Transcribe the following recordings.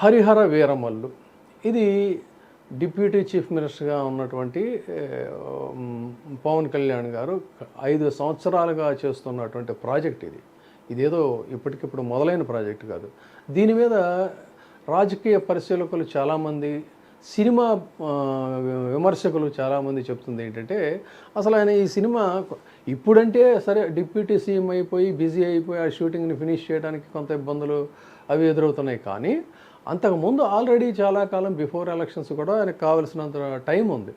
హరిహర వీరమల్లు. ఇది deputy chief మినిస్టర్గా ఉన్నటువంటి పవన్ కళ్యాణ్ గారు ఐదు సంవత్సరాలుగా చేస్తున్నటువంటి ప్రాజెక్ట్ ఇది. ఇదేదో ఇప్పటికిప్పుడు మొదలైన ప్రాజెక్ట్ కాదు. దీని మీద రాజకీయ పరిశీలకులు చాలామంది సినిమా విమర్శకులు చాలామంది చెప్తుంది ఏంటంటే అసలు ఆయన ఈ సినిమా ఇప్పుడంటే సరే డిప్యూటీ సీఎం అయిపోయి బిజీ అయిపోయి ఆ షూటింగ్ని ఫినిష్ చేయడానికి కొంత ఇబ్బందులు అవి ఎదురవుతున్నాయి కానీ అంతకుముందు ఆల్రెడీ చాలా కాలం బిఫోర్ ఎలక్షన్స్ కూడా ఆయనకు కావాల్సినంత టైం ఉంది.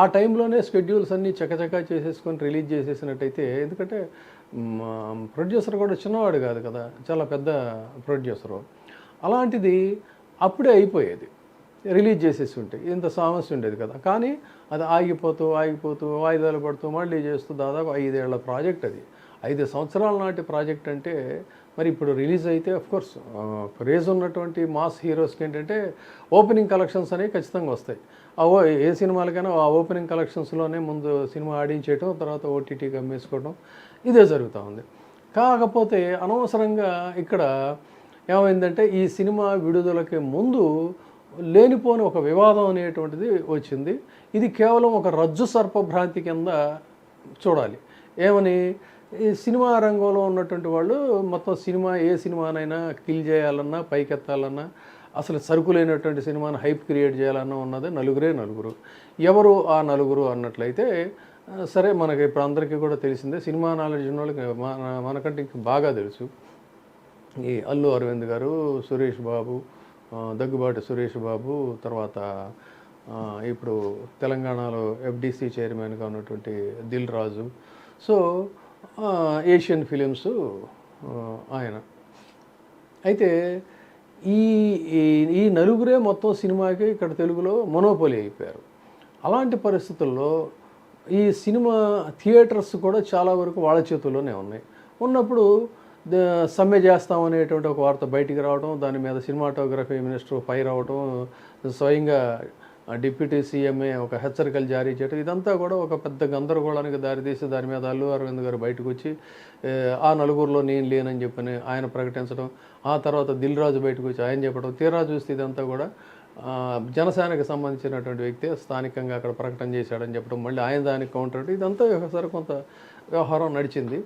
ఆ టైంలోనే స్కెడ్యూల్స్ అన్నీ చకచకా చేసేసుకొని రిలీజ్ చేసేసినట్టయితే ఎందుకంటే ప్రొడ్యూసర్ కూడా చిన్నవాడు కాదు కదా చాలా పెద్ద ప్రొడ్యూసరు. అలాంటిది అప్పుడే అయిపోయేది. రిలీజ్ చేసేసి ఉంటే ఇంత సమస్య ఉండేది కదా. కానీ అది ఆగిపోతూ ఆగిపోతూ వాయిదాలు పడుతూ మళ్ళీ చేస్తూ దాదాపు ఐదేళ్ళ ప్రాజెక్ట్ అది. ఐదు సంవత్సరాల నాటి ప్రాజెక్ట్ అంటే మరి ఇప్పుడు రిలీజ్ అయితే కోర్స్ క్రేజ్ ఉన్నటువంటి మాస్ హీరోస్కి ఏంటంటే ఓపెనింగ్ కలెక్షన్స్ అనేవి ఖచ్చితంగా వస్తాయి. ఆ ఓ ఏ సినిమాలకైనా ఆ ఓపెనింగ్ కలెక్షన్స్లోనే ముందు సినిమా ఆడించేయటం తర్వాత ఓటీటీకి అమ్మేసుకోవడం ఇదే జరుగుతూ ఉంది. కాకపోతే అనవసరంగా ఇక్కడ ఏమైందంటే ఈ సినిమా విడుదలకి ముందు లేనిపోని ఒక వివాదం అనేటువంటిది వచ్చింది. ఇది కేవలం ఒక రజ్జు సర్పభ్రాంతి కింద చూడాలి. ఏమని? ఈ సినిమా రంగంలో ఉన్నటువంటి వాళ్ళు మొత్తం సినిమా ఏ సినిమానైనా కిల్ చేయాలన్నా పైకెత్తాలన్నా అసలు సరుకులైనటువంటి సినిమాను హైప్ క్రియేట్ చేయాలన్నా ఉన్నది నలుగురే నలుగురు. ఎవరు ఆ నలుగురు అన్నట్లయితే సరే మనకి ఇప్పుడు అందరికీ కూడా తెలిసిందే సినిమా నాలెడ్జ్ ఉన్న వాళ్ళకి మన- మనకంటే ఇంకా బాగా తెలుసు. ఈ అల్లు అరవింద్ గారు సురేష్ బాబు దగ్గుబాటి సురేష్ బాబు తర్వాత ఇప్పుడు తెలంగాణలో ఎఫ్డిసి చైర్మన్గా ఉన్నటువంటి Dil Raju. So Asian Films ఆయన. అయితే ఈ ఈ- ఈ నలుగురే మొత్తం సినిమాకి ఇక్కడ తెలుగులో మొనోపోలి అయిపోయారు. అలాంటి పరిస్థితుల్లో ఈ సినిమా థియేటర్స్ కూడా చాలా వరకు వాళ్ళ చేతుల్లోనే ఉన్నాయి. ఉన్నప్పుడు సమ్మె సమ్మె చేస్తామనేటువంటి ఒక వార్త బయటికి రావడం దాని మీద సినిమాటోగ్రఫీ మినిస్టర్ ఫైర్ అవ్వడం స్వయంగా డిప్యూటీ సీఎంఏ ఒక హెచ్చరికలు జారీ చేయడం ఇదంతా కూడా ఒక పెద్ద గందరగోళానికి దారితీసి దాని మీద అల్లు అరవింద్ గారు బయటకు వచ్చి ఆ నలుగురిలో నేను లేనని చెప్పని ఆయన ప్రకటించడం ఆ తర్వాత దిల్ రాజు బయటకు వచ్చి ఆయన చెప్పడం తీరా చూస్తే ఇదంతా కూడా జనసేనకు జనసేనకి సంబంధించినటువంటి వ్యక్తి స్థానికంగా అక్కడ ప్రకటన చేశాడని చెప్పడం మళ్ళీ ఆయన దానికి కౌంటర్ ఇదంతా ఒకసారి కొంత వ్యవహారం నడిచింది.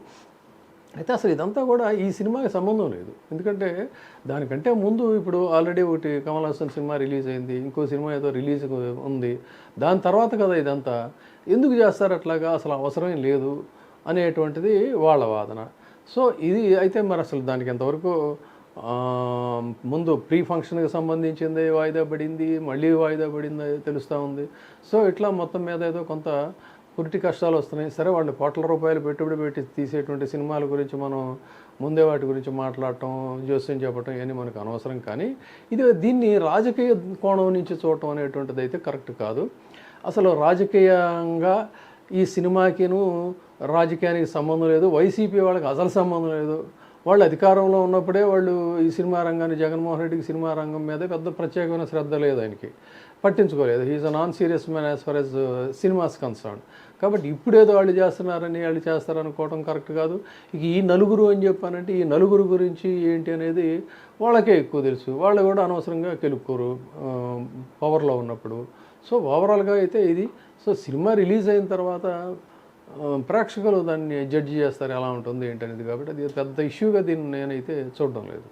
అయితే అసలు ఇదంతా కూడా ఈ సినిమాకి సంబంధం లేదు. ఎందుకంటే దానికంటే ముందు ఇప్పుడు ఆల్రెడీ ఒకటి కమల్ హాసన్ సినిమా రిలీజ్ అయింది ఇంకో సినిమా ఏదో రిలీజ్ ఉంది. దాని తర్వాత కదా ఇదంతా. ఎందుకు చేస్తారు అట్లాగా? అసలు అవసరం లేదు అనేటువంటిది వాళ్ళ వాదన. సో ఇది అయితే మరి అసలు దానికి ఎంతవరకు ముందు ప్రీ ఫంక్షన్కి సంబంధించింది వాయిదా పడింది మళ్ళీ వాయిదా పడింది తెలుస్తూ ఉంది. సో ఇట్లా మొత్తం మీద ఏదో కొంత పురిటి కష్టాలు వస్తున్నాయి. సరే వాళ్ళు కోట్ల రూపాయలు పెట్టుబడి పెట్టి తీసేటువంటి సినిమాల గురించి మనం ముందే వాటి గురించి మాట్లాడటం జోస్యం చెప్పటం ఇవన్నీ మనకు అనవసరం. కానీ ఇది దీన్ని రాజకీయ కోణం నుంచి చూడటం అనేటువంటిది అయితే కరెక్ట్ కాదు. అసలు రాజకీయంగా ఈ సినిమాకిను రాజకీయానికి సంబంధం లేదు. వైసీపీ వాళ్ళకి అసలు సంబంధం లేదు. వాళ్ళు అధికారంలో ఉన్నప్పుడే వాళ్ళు ఈ సినిమా రంగాన్ని జగన్మోహన్ రెడ్డికి సినిమా రంగం మీద పెద్ద ప్రత్యేకమైన శ్రద్ధ లేదు ఆయనకి. పట్టించుకోలేదు. He's a non serious man as far as cinemas concern కాబట్టి ఇప్పుడేదో వాళ్ళు చేస్తున్నారని వాళ్ళు చేస్తారనుకోవడం కరెక్ట్ కాదు. ఇక ఈ నలుగురు అని చెప్పానంటే ఈ నలుగురు గురించి ఏంటి అనేది వాళ్ళకే ఎక్కువ తెలుసు. వాళ్ళు కూడా అనవసరంగా గెలుపుకోరు పవర్లో ఉన్నప్పుడు. సో ఓవరాల్గా అయితే ఇది సో సినిమా రిలీజ్ అయిన తర్వాత ప్రేక్షకులు దాన్ని జడ్జి చేస్తారు ఎలా ఉంటుంది ఏంటనేది కాబట్టి అది పెద్ద ఇష్యూగా దీన్ని నేనైతే చూడడం లేదు.